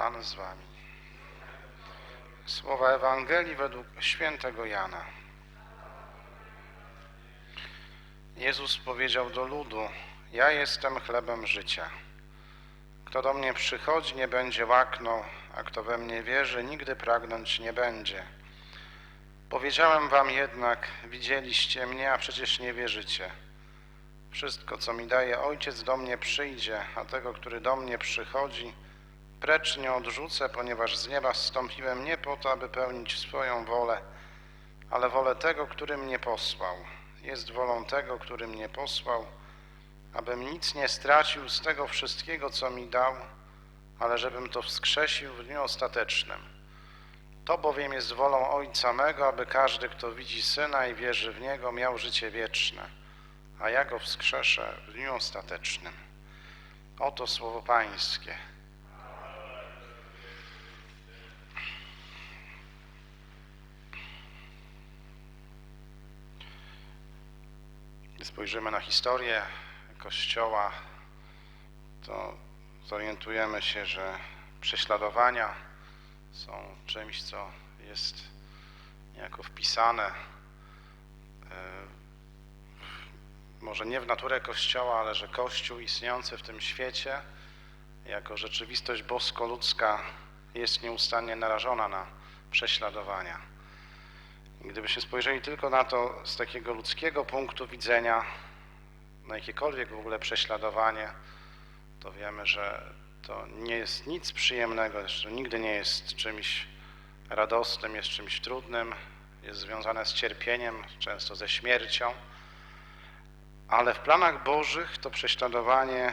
Pan z wami. Słowa Ewangelii według świętego Jana. Jezus powiedział do ludu: Ja jestem chlebem życia. Kto do mnie przychodzi, nie będzie łaknął, a kto we mnie wierzy, nigdy pragnąć nie będzie. Powiedziałem wam jednak, widzieliście mnie, a przecież nie wierzycie. Wszystko, co mi daje Ojciec, do mnie przyjdzie, a tego, który do mnie przychodzi, precz nie odrzucę, ponieważ z nieba zstąpiłem nie po to, aby pełnić swoją wolę, ale wolę tego, który mnie posłał. Jest wolą tego, który mnie posłał, abym nic nie stracił z tego wszystkiego, co mi dał, ale żebym to wskrzesił w dniu ostatecznym. To bowiem jest wolą Ojca mego, aby każdy, kto widzi Syna i wierzy w Niego, miał życie wieczne, a ja go wskrzeszę w dniu ostatecznym. Oto słowo Pańskie. Gdy spojrzymy na historię Kościoła, to zorientujemy się, że prześladowania są czymś, co jest niejako wpisane e, może nie w naturę Kościoła, ale że Kościół istniejący w tym świecie jako rzeczywistość bosko-ludzka jest nieustannie narażona na prześladowania. Gdybyśmy spojrzeli tylko na to z takiego ludzkiego punktu widzenia, na jakiekolwiek w ogóle prześladowanie, to wiemy, że to nie jest nic przyjemnego, że nigdy nie jest czymś radosnym, jest czymś trudnym, jest związane z cierpieniem, często ze śmiercią, ale w planach Bożych to prześladowanie e,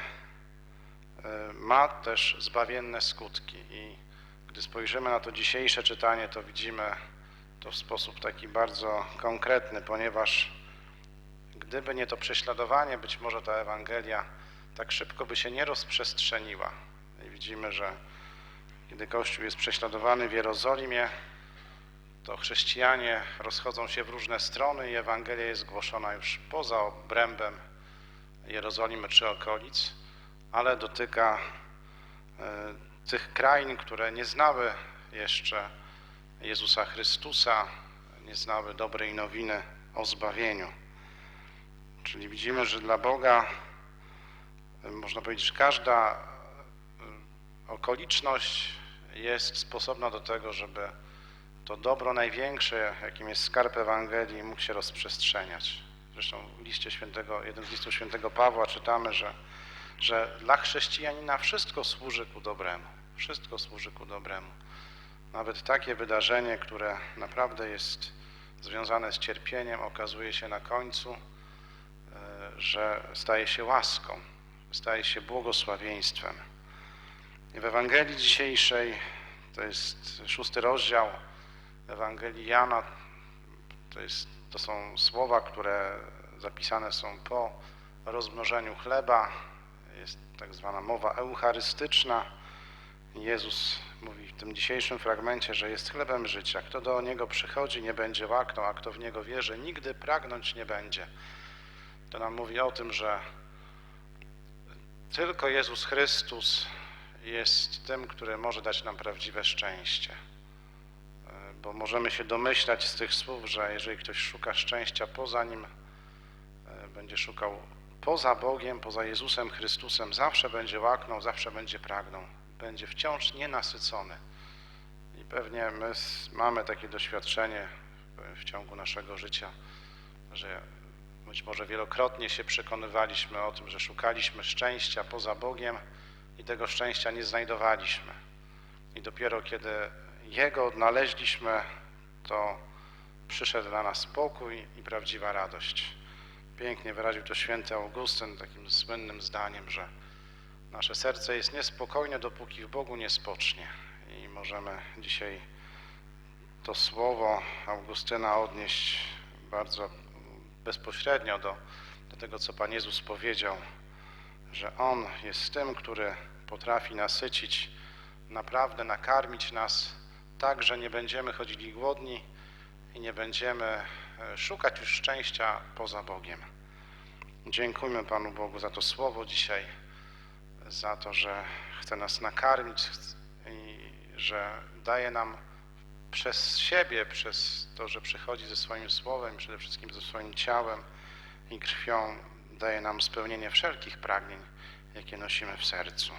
ma też zbawienne skutki. I gdy spojrzymy na to dzisiejsze czytanie, to widzimy to w sposób taki bardzo konkretny, ponieważ gdyby nie to prześladowanie, być może ta Ewangelia tak szybko by się nie rozprzestrzeniła. I widzimy, że kiedy Kościół jest prześladowany w Jerozolimie, to chrześcijanie rozchodzą się w różne strony i Ewangelia jest głoszona już poza obrębem Jerozolimy czy okolic, ale dotyka e, tych krain, które nie znały jeszcze Jezusa Chrystusa, nie znały dobrej nowiny o zbawieniu. Czyli widzimy, że dla Boga można powiedzieć, że każda e, okoliczność jest sposobna do tego, żeby to dobro największe, jakim jest skarb Ewangelii, mógł się rozprzestrzeniać. Zresztą w liście świętego, z listów świętego Pawła czytamy, że, że dla chrześcijanina wszystko służy ku dobremu. Wszystko służy ku dobremu. Nawet takie wydarzenie, które naprawdę jest związane z cierpieniem, okazuje się na końcu, e, że staje się łaską, staje się błogosławieństwem. W Ewangelii dzisiejszej, to jest szósty rozdział Ewangelii Jana, to, jest, to są słowa, które zapisane są po rozmnożeniu chleba, jest tak zwana mowa eucharystyczna. Jezus mówi w tym dzisiejszym fragmencie, że jest chlebem życia. Kto do Niego przychodzi, nie będzie łaknął, a kto w Niego wierzy, nigdy pragnąć nie będzie. To nam mówi o tym, że tylko Jezus Chrystus jest tym, który może dać nam prawdziwe szczęście. Bo możemy się domyślać z tych słów, że jeżeli ktoś szuka szczęścia poza Nim, będzie szukał poza Bogiem, poza Jezusem Chrystusem, zawsze będzie łaknął, zawsze będzie pragnął, będzie wciąż nienasycony. I pewnie my mamy takie doświadczenie w ciągu naszego życia, że być może wielokrotnie się przekonywaliśmy o tym, że szukaliśmy szczęścia poza Bogiem i tego szczęścia nie znajdowaliśmy. I dopiero kiedy Jego odnaleźliśmy, to przyszedł dla nas spokój i prawdziwa radość. Pięknie wyraził to święty Augustyn takim słynnym zdaniem, że nasze serce jest niespokojne, dopóki w Bogu nie spocznie. I możemy dzisiaj to słowo Augustyna odnieść bardzo bezpośrednio do, do tego, co Pan Jezus powiedział, że On jest tym, który potrafi nasycić, naprawdę nakarmić nas tak, że nie będziemy chodzili głodni i nie będziemy e, szukać już szczęścia poza Bogiem. Dziękujmy Panu Bogu za to słowo dzisiaj, za to, że chce nas nakarmić i że daje nam przez siebie, przez to, że przychodzi ze swoim słowem, przede wszystkim ze swoim ciałem i krwią, daje nam spełnienie wszelkich pragnień, jakie nosimy w sercu.